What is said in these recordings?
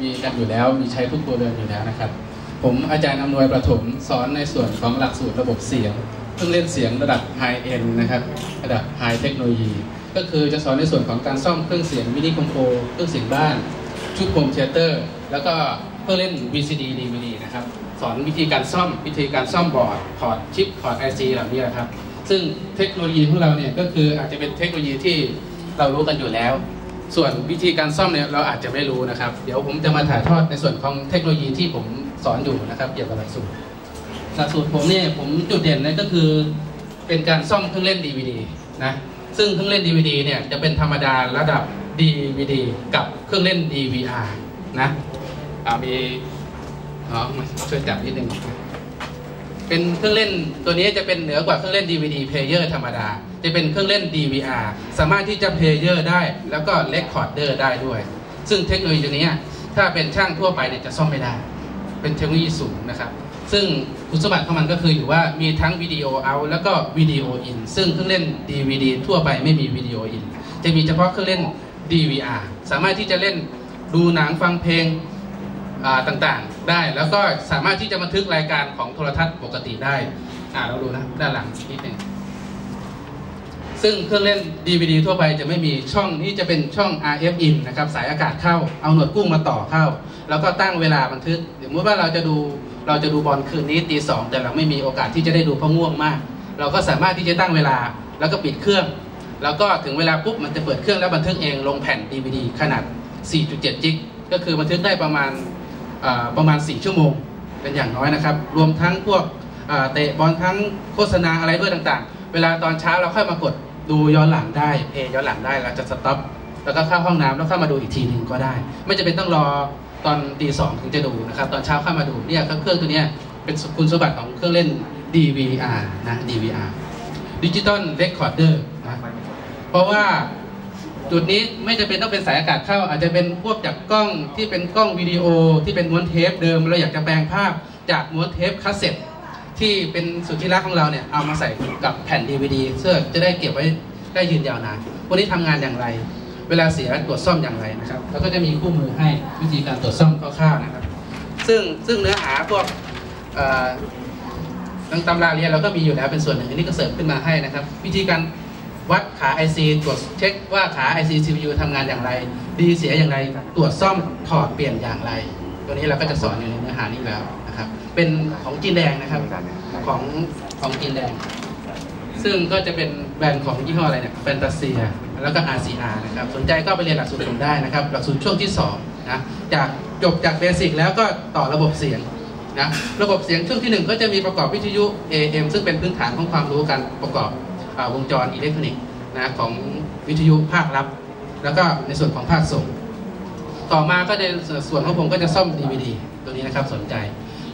มีกันอยู่แล้ว มีใช้ทุกตัวเรือนอยู่แล้วนะครับ ผมอาจารย์อำนวยประถมสอนในส่วนของหลักสูตรระบบเสียงเครื่องเล่นเสียงระดับ High End นะครับ ระดับ High Technology ก็คือจะสอนในส่วนของการซ่อมเครื่องเสียงมินิคอมโพเครื่องเสียงบ้าน ชุดโฮมเทเตอร์ แล้วก็เครื่องเล่น VCD DVD นะครับ สอนวิธีการซ่อมวิธีการซ่อมบอร์ดพอร์ตชิปพอร์ต IC เหล่านี้นะครับ ซึ่งเทคโนโลยีของเราเนี่ยก็คืออาจจะเป็นเทคโนโลยีที่เรารู้กันอยู่แล้ว ส่วนวิธีการซ่อมเนี่ยเราอาจจะไม่รู้นะครับ เดี๋ยวผมจะมาถ่ายทอดในส่วนของเทคโนโลยีที่ผมสอนอยู่นะครับ เกี่ยวกับหลักสูตรหลักสูตรผมเนี่ยผมจุดเด่นเลยก็คือเป็นการซ่อมเครื่องเล่น DVD นะซึ่งเครื่องเล่น DVD เนี่ยจะเป็นธรรมดาระดับ DVD กับเครื่องเล่น DVR นะมีอ๋อมาช่วยจับนิดนึง เป็นเครื่องเล่นตัวนี้จะเป็นเหนือกว่าเครื่องเล่น DVD player ธรรมดา จะเป็นเครื่องเล่น DVR สามารถที่จะ player ได้ แล้วก็ recorder ได้ด้วย ซึ่งเทคโนโลยีตัวนี้ถ้าเป็นช่างทั่วไปเนี่ยจะซ่อมไม่ได้ เป็นเทคโนโลยีสูงนะครับ ซึ่งคุณสมบัติของมันก็คืออยู่ว่ามีทั้งวิดีโอเอาแล้วก็วิดีโออินซึ่งเครื่องเล่น DVD ทั่วไปไม่มีวิดีโออินจะมีเฉพาะเครื่องเล่น DVR สามารถที่จะเล่นดูหนังฟังเพลง ต่างๆ ได้แล้วก็สามารถที่จะบันทึกรายการของโทรทัศน์ปกติได้อ่าเราดูนะด้านหลังนิดหนึ่งซึ่งเครื่องเล่น DVD ทั่วไปจะไม่มีช่องนี้จะเป็นช่อง RF in นะครับสายอากาศเข้าเอาหนวดกุ้งมาต่อเข้า แล้วก็ตั้งเวลาบันทึกสมมติว่าเราจะดูเราจะดูบอลคืนนี้ตีสองแต่เราไม่มีโอกาสที่จะได้ดูเพราะง่วงมาก เราก็สามารถที่จะตั้งเวลาแล้วก็ปิดเครื่อง แล้วก็ถึงเวลาปุ๊บมันจะเปิดเครื่องแล้วบันทึกเองลงแผ่น DVD ขนาด 4.7 จิกก็คือบันทึกได้ประมาณ ประมาณ 4 ชั่วโมง เป็นอย่างน้อยนะครับ รวมทั้งพวกเตะบอลทั้งโฆษณาอะไรด้วยต่างๆ เวลาตอนเช้าเราค่อยมากดดูย้อนหลังได้เพย้อนหลังได้เราจะสต็อปแล้วก็เข้าห้องน้ำแล้วเข้ามาดูอีกทีหนึ่งก็ได้ ไม่จำเป็นต้องรอตอนตีสองถึงจะดูนะครับ ตอนเช้าเข้ามาดูเนี่ยเครื่องตัวนี้เป็นคุณสมบัติของเครื่องเล่น DVR นะ DVR Digital Recorder นะเพราะว่า จุดนี้ไม่จำเป็นต้องเป็นสายอากาศเข้า อาจจะเป็นพวกจากกล้องที่เป็นกล้องวิดีโอที่เป็นม้วนเทปเดิมเราอยากจะแปลงภาพจากม้วนเทปคาสเซ็ตที่เป็นสุดที่รักของเราเนี่ยเอามาใส่กับแผ่น DVD เพื่อจะได้เก็บไว้ได้ยืนยาวนานวกนี้ทำงานอย่างไร เวลาเสียตรวจซ่อมอย่างไรนะครับแล้วก็จะมีคู่มือให้วิธีการตรวจซ่อมคร่าวๆนะครับ ซึ่งซึ่งเนื้อหาพวกเอ่อทั้งตำราเรียนเราก็มีอยู่แล้วเป็นส่วนหนึ่งอันนี้ก็เสริมขึ้นมาให้นะครับ วิธีการ วัดขา IC ตรวจเช็คว่าขา IC CPU ทำงานอย่างไร ดีเสียอย่างไร ตรวจซ่อมถอดเปลี่ยนอย่างไร ตัวนี้เราก็จะสอนอยู่ในเนื้อหานี้แล้วนะครับ เป็นของจีนแดงนะครับ ของของจีนแดง ซึ่งก็จะเป็นแบรนด์ของยี่ห้ออะไรเนี่ยแฟนตาเซีย แล้วก็ RCR นะครับ สนใจก็ไปเรียนหลักสูตรผมได้นะครับ หลักสูตรช่วงที่2นะจากจบจากเบสิกแล้วก็ต่อระบบเสียงนะระบบเสียงช่วงที่ 1 ก็จะมีประกอบวิทยุ AM ซึ่งเป็นพื้นฐานของความรู้การประกอบ วงจรอิเล็กทรอนิกส์นะของวิทยุภาครับ แล้วก็ในส่วนของภาคส่ง ต่อมาก็จะส่วนของผมก็จะซ่อม DVD ตัวนี้นะครับสนใจ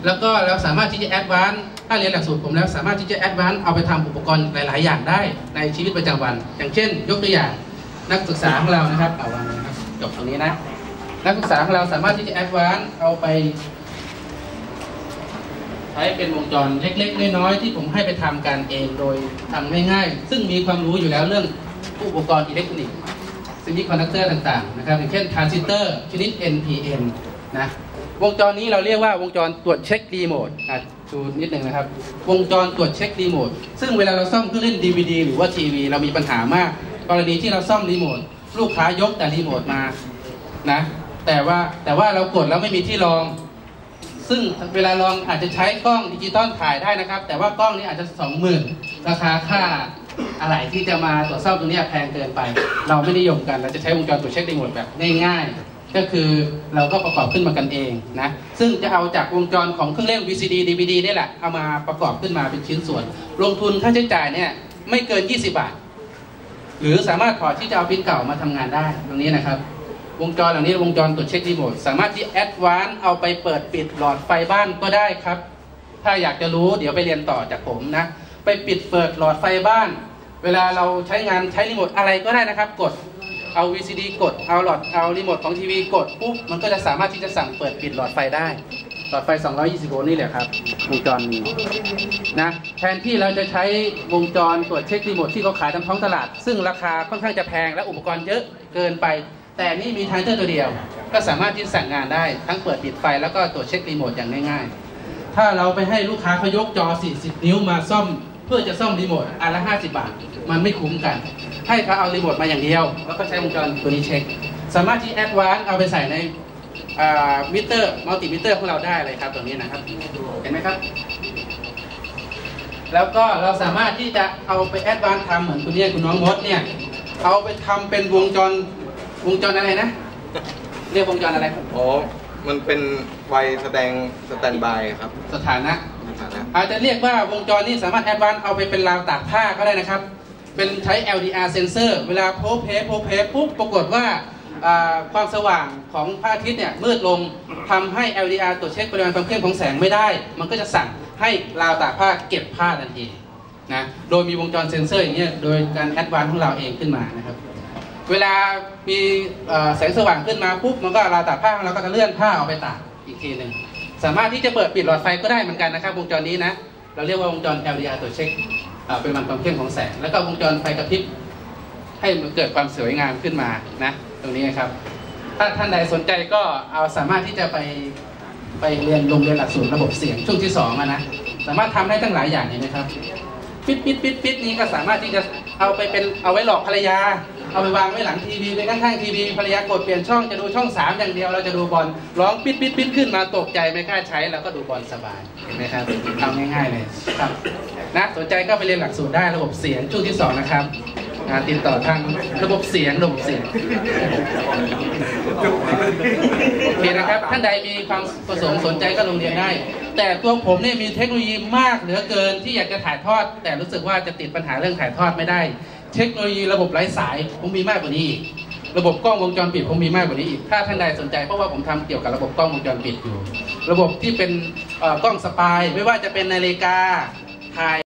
แล้วก็เราสามารถที่จะแอดวานซ์ถ้าเรียนหลักสูตรผมแล้วสามารถที่จะแอดวานซ์เอาไปทำอุปกรณ์หลาย ๆ อย่างได้ในชีวิตประจำวัน อย่างเช่น ยกตัวอย่างนักศึกษาของเรานะครับเอาวางนะครับจบตรงนี้นะนักศึกษาของเราสามารถที่จะแอดวานซ์เอาไป ช้เป็นวงจรเล็กๆน้อยๆที่ผมให้ไปทำกันเองโดยทำง่ายๆ ซึ่งมีความรู้อยู่แล้วเรื่องอุปกรณ์อิเล็กทรอนิกส์ซิมิคอนดักเตอร์ต่างๆนะครับอย่างเช่นทรานซิสเตอร์ชนิด NPN นะวงจรนี้เราเรียกว่าวงจรตรวจเช็ครีโมทอะดูนิดหนึ่งนะครับ วงจรตรวจเช็ครีโมทซึ่งเวลาเราซ่อมเครื่องเล่น DVD หรือว่าทีวีเรามีปัญหามาก กรณีที่เราซ่อมรีโมทลูกค้ายกแต่รีโมทมานะแต่ว่าแต่ว่าเรากดแล้วไม่มีที่รอง ซึ่งเวลาลองอาจจะใช้กล้องดิจิตอลถ่ายได้นะครับ แต่ว่ากล้องนี้อาจจะสองหมื่นราคาค่าอะไรที่จะมาตรวจสอบตรงนี้แพงเกินไป เราไม่นิยมกัน เราจะใช้วงจรตรวจเช็ครีโมทแบบง่ายๆ ก็คือเราก็ประกอบขึ้นมากันเองนะ ซึ่งจะเอาจากวงจรของเครื่องเล่น VCD DVD นี่แหละ เอามาประกอบขึ้นมาเป็นชิ้นส่วน ลงทุนค่าใช้จ่ายเนี่ยไม่เกิน 20 บาท หรือสามารถพอที่จะเอาพินเก่ามาทำงานได้ตรงนี้นะครับ วงจรเหล่านี้วงจรตรวจเช็ครีโมทสามารถที่แอดวานซ์เอาไปเปิดปิดหลอดไฟบ้านก็ได้ครับ ถ้าอยากจะรู้เดี๋ยวไปเรียนต่อจากผมนะ ไปปิดเปิดหลอดไฟบ้าน เวลาเราใช้งานใช้รีโมทอะไรก็ได้นะครับ กดเอา VCD กดเอาหลอดเอารีโมทของทีวีกดปุ๊บมันก็จะสามารถที่จะสั่งเปิดปิดหลอดไฟได้ หลอดไฟ 220 โวลต์นี่แหละครับวงจรนี้นะแทนที่เราจะใช้วงจรตรวจเช็ครีโมทที่เขาขายตามท้องตลาด ซึ่งราคาค่อนข้างจะแพงและอุปกรณ์เยอะเกินไป แต่นี่มีทางเทอร์ตัวเดียว ก็สามารถที่สั่งงานได้ทั้งเปิดปิดไฟแล้วก็ตรวจเช็ครีโมทอย่างง่ายๆ ถ้าเราไปให้ลูกค้าเขายกจอ 40 นิ้วมาซ่อม เพื่อจะซ่อมรีโมทอันละ 50 บาท มันไม่คุ้มกัน ให้เขาเอารีโมทมาอย่างเดียว แล้วก็ใช้วงจรตัวนี้เช็ค สามารถที่แอดวานซ์เอาไปใส่ในมิเตอร์มัลติมิเตอร์ของเราได้เลยครับตรงนี้นะครับ เห็นไหมครับ แล้วก็เราสามารถที่จะเอาไปแอดวานซ์ทำเหมือนคุณเนี่ยคุณน้องมดเนี่ยเอาไปทำเป็นวงจร วงจรอะไรนะ เรียกวงจรอะไรอ๋อ มันเป็นไฟแสดงสแตนบายครับ สถานะสถานะอาจจะเรียกว่าวงจรนี้สามารถแอดวานซ์เอาไปเป็นราวตากผ้าก็ได้นะครับ เป็นใช้ LDR sensor เวลาโพเพโพเพปุ๊บปรากฏว่าอ่าความสว่างของพระอาทิตย์เนี่ยมืดลงทำให้ LDR ตรวจเช็คปริมาณความเข้มของแสงไม่ได้ มันก็จะสั่งให้ราวตากผ้าเก็บผ้าทันทีนะ โดยมีวงจรเซนเซอร์อย่างเงี้ย โดยการแอดวานซ์ของเราเองขึ้นมานะครับ เวลามีแสงสว่างขึ้นมาปุ๊บมันก็ราตากผ้าเราก็จะเลื่อนผ้าออกไปตากอีกทีหนึ่งสามารถที่จะเปิดปิดหลอดไฟก็ได้เหมือนกันนะครับวงจรนี้นะเราเรียกว่าวงจร LDR ตรวจเช็คเป็นมันความเข้มของแสง แล้วก็วงจรไฟกระพริบให้มันเกิดความสวยงามขึ้นมานะตรงนี้นะครับ ถ้าท่านใดสนใจก็เอาสามารถที่จะไปไปเรียนโรงเรียนหลักสูตรระบบเสียงช่วงที่สองนะสามารถทำได้ตั้งหลายอย่างเห็นไหมครับปิดปิดปิดปิดนี้ก็สามารถที่จะเอาไปเป็นเอาไว้หลอกภรรยา เอาไปวางไว้หลังทีวีไปข้างๆทีวีภรรยากดเปลี่ยนช่องจะดูช่องสามอย่างเดียวเราจะดูบอลร้องปิดปิดปิดขึ้นมาตกใจไม่กล้าใช้แล้วก็ดูบอลสบายเห็นไหมครับทำง่ายๆเลยครับนะสนใจก็ไปเรียนหลักสูตรได้ระบบเสียงช่วงที่สองนะครับอ่าติดต่อทางระบบเสียงระบบเสียงโอเคนะครับ ท่านใดมีความประสงค์สนใจก็ลงเรียนได้ แต่ตัวผมเนี่ยมีเทคโนโลยีมากเหลือเกินที่อยากจะถ่ายทอด แต่รู้สึกว่าจะติดปัญหาเรื่องถ่ายทอดไม่ได้ เทคโนโลยีระบบไร้สายผมมีมากกว่านี้อีกระบบกล้องวงจรปิดผมมีมากกว่านี้อีก ถ้าท่านใดสนใจเพราะว่าผมทำเกี่ยวกับระบบกล้องวงจรปิดอยู่ ระบบที่เป็นกล้องสปาย ไม่ว่าจะเป็นนาฬิกาถ่าย